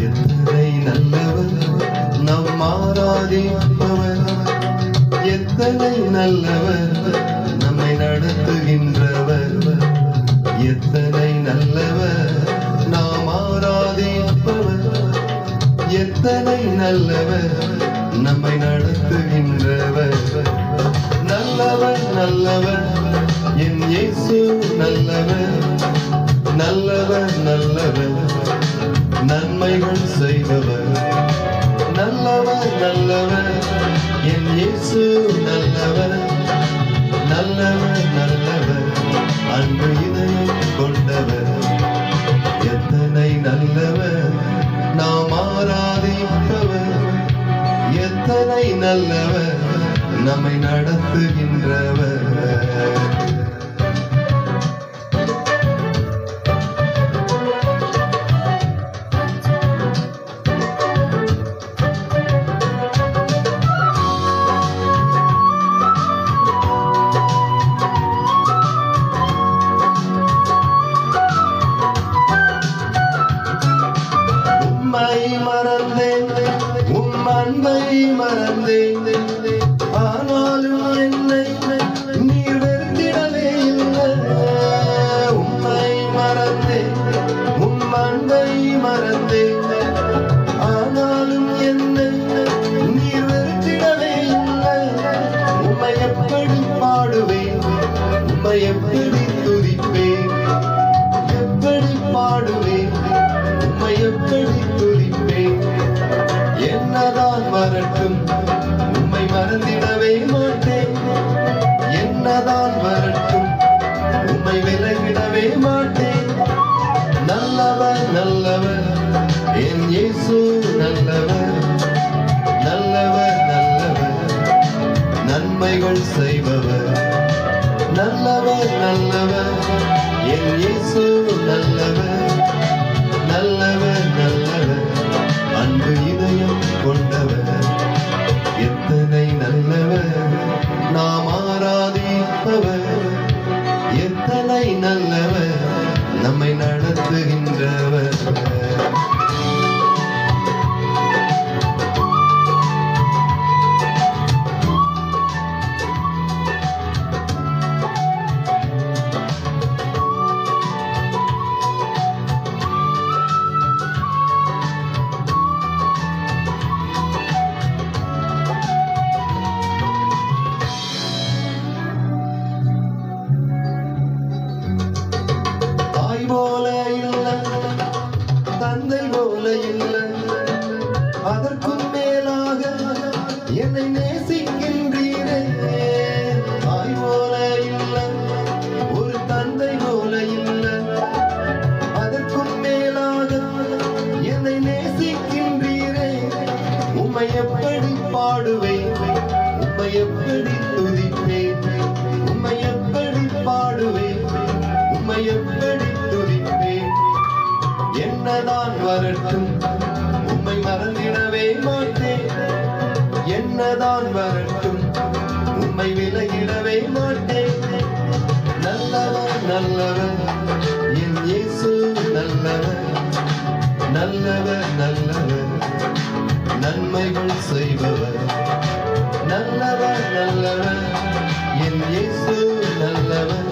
எத்தனை நல்லவர் நம் மாறாதேப்பவர் எத்தனை நல்லவர் நம்மை நடத்துகின்றவர். எத்தனை நல்லவர் நாம் மாறாதேப்பவர் எத்தனை நல்லவர் நம்மை நடத்துகின்றவர். நல்லவர் நல்லவர். இயேசு நல்லவர் நல்லவர் நல்லவர். அன்பு இதயம் கொண்டவர். எத்தனை நல்லவர் நாம் ஆராதிப்பவர். எத்தனை நல்லவர் நம்மை நடத்துகின்றவர். ஆனாலும் என்னை வரட்டும் உண்மை விலகிடவே மாட்டேன். நல்லவர் நல்லவர். என் இயேசு நல்லவர். நல்லவர் நல்லவர். நன்மைகள் செய்பவர். நல்லவர் நல்லவர். என் இயேசு நல்லவர். நல்லவர் நல்லவர். அன்பு எப்படி துதிப்பேன் என்னதான் வரட்டும் உம்மை மறந்திடவே மாட்டேன். என்னதான் வரட்டும் உம்மை விலகிடவே மாட்டேன். நல்லவன் நல்லவன் என் இயேசு நல்லவன். நல்லவர் நல்லவர் நன்மைகள் செய்பவர் நல்லவர் நல்லவர் என் இயேசு நல்லவன். நல்லவர்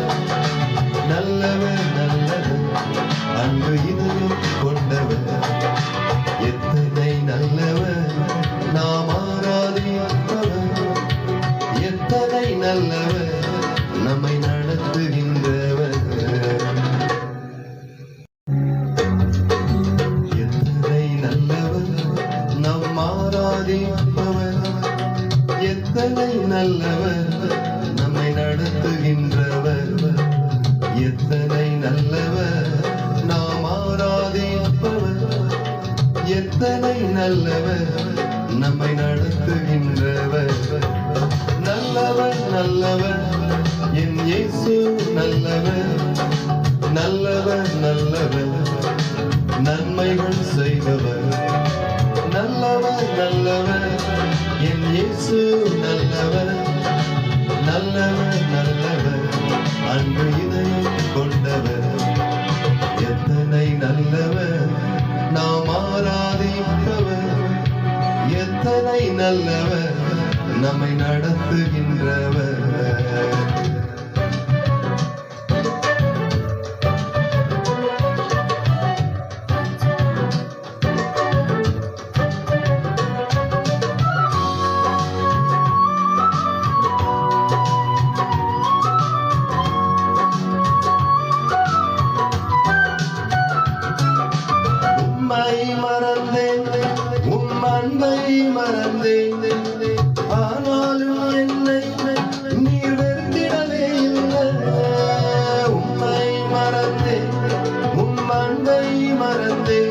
நடத்துகின்றவர் எத்தனை நல்லவர். நாம் ஆராதிப்பவர். எத்தனை நல்லவர். நம்மை நடத்துகின்றவர். நல்லவர் நல்லவர். என் இயேசு நல்லவர். நல்லவர் நல்லவர். நன்மைகள் செய்பவர். நல்லவர் நல்லவர். என் இயேசு நல்லவர். நல்லவர் நல்லவர் அன்பு இதயம் கொண்டவர் எத்தனை நல்லவர் நாம் ஆராதிப்பவர் எத்தனை நல்லவர் நம்மை நடத்துகின்றவர் அன்பை மறந்தேன். ஆனாலும் என்னை நீர் வெறுத்திடவே இல்லை. உம்மை மறந்தேன். உன் அன்பை மறந்தேன்.